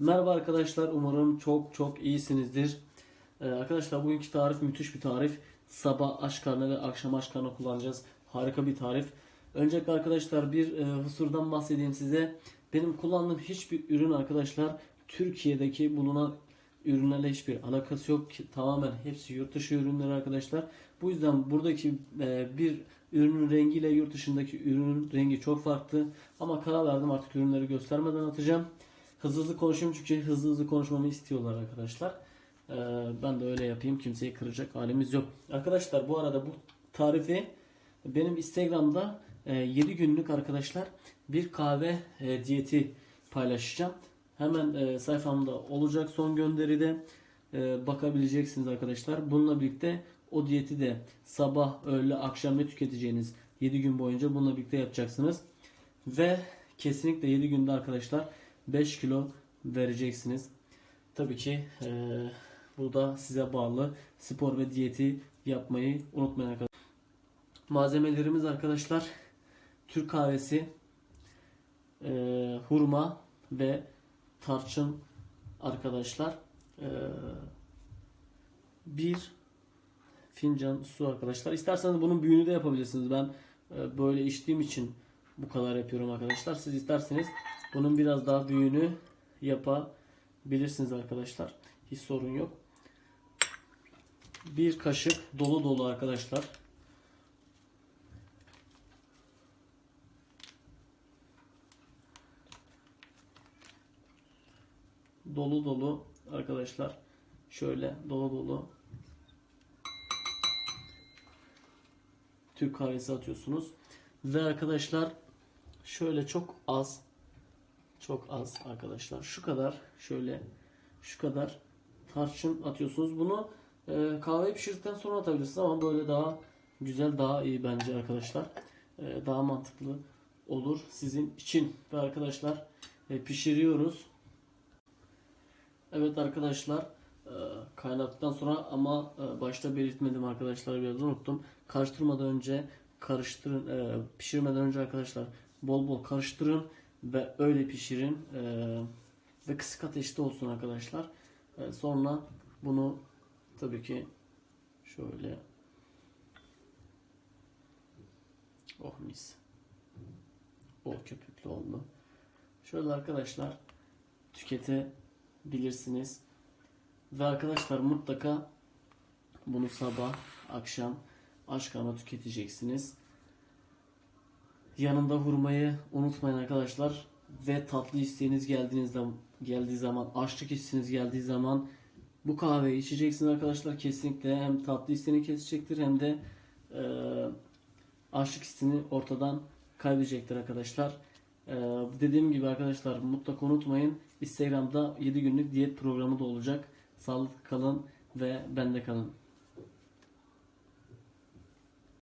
Merhaba arkadaşlar. Umarım çok çok iyisinizdir. Ee, arkadaşlar bugünkü tarif müthiş bir tarif. Sabah aç karnı ve akşam aç karnı kullanacağız. Harika bir tarif. Öncelikle arkadaşlar bir e, husurdan bahsedeyim size. Benim kullandığım hiçbir ürün arkadaşlar Türkiye'deki bulunan ürünlerle hiçbir alakası yok. ki Tamamen hepsi yurt dışı ürünler arkadaşlar. Bu yüzden buradaki e, bir ürünün rengiyle yurt dışındaki ürünün rengi çok farklı. Ama karar verdim artık ürünleri göstermeden atacağım. Hızlı hızlı konuşayım çünkü hızlı hızlı konuşmamı istiyorlar arkadaşlar. Ee, ben de öyle yapayım. Kimseyi kıracak halimiz yok. Arkadaşlar bu arada bu tarifi benim Instagram'da e, 7 günlük arkadaşlar bir kahve e, diyeti paylaşacağım. Hemen e, sayfamda olacak son gönderide e, bakabileceksiniz arkadaşlar. Bununla birlikte o diyeti de sabah, öğle, akşam ne tüketeceğiniz 7 gün boyunca bununla birlikte yapacaksınız. Ve kesinlikle 7 günde arkadaşlar 5 kilo vereceksiniz. Tabii ki e, bu da size bağlı. Spor ve diyeti yapmayı unutmayın arkadaşlar. Malzemelerimiz arkadaşlar Türk kahvesi, e, hurma ve tarçın arkadaşlar. E, bir fincan su arkadaşlar. İsterseniz bunun büyüğünü de yapabilirsiniz. Ben e, böyle içtiğim için bu kadar yapıyorum arkadaşlar. Siz isterseniz bunun biraz daha büyüğünü yapabilirsiniz arkadaşlar. Hiç sorun yok. Bir kaşık dolu dolu arkadaşlar. Dolu dolu arkadaşlar. Şöyle dolu dolu Türk kahvesi atıyorsunuz. Ve arkadaşlar şöyle çok az çok az arkadaşlar. Şu kadar şöyle şu kadar tarçın atıyorsunuz. Bunu e, kahveyi pişirdikten sonra atabilirsiniz ama böyle daha güzel daha iyi bence arkadaşlar. E, daha mantıklı olur sizin için. Ve arkadaşlar e, pişiriyoruz. Evet arkadaşlar e, kaynattıktan sonra ama e, başta belirtmedim arkadaşlar biraz unuttum. Karıştırmadan önce karıştırın e, pişirmeden önce arkadaşlar bol bol karıştırın ve öyle pişirin E, ve kısık ateşte olsun arkadaşlar. E, sonra bunu tabii ki şöyle oh mis bol köpüklü oldu. Şöyle arkadaşlar tüketebilirsiniz. Ve arkadaşlar mutlaka bunu sabah, akşam karnına tüketeceksiniz. Yanında hurmayı unutmayın arkadaşlar. Ve tatlı isteğiniz geldiğinizde geldiği zaman, açlık hissiniz geldiği zaman bu kahveyi içeceksiniz arkadaşlar. Kesinlikle hem tatlı isteğini kesecektir hem de e, açlık hissini ortadan kaybedecektir arkadaşlar. E, dediğim gibi arkadaşlar mutlaka unutmayın. Instagram'da 7 günlük diyet programı da olacak. Sağlıklı kalın ve bende kalın.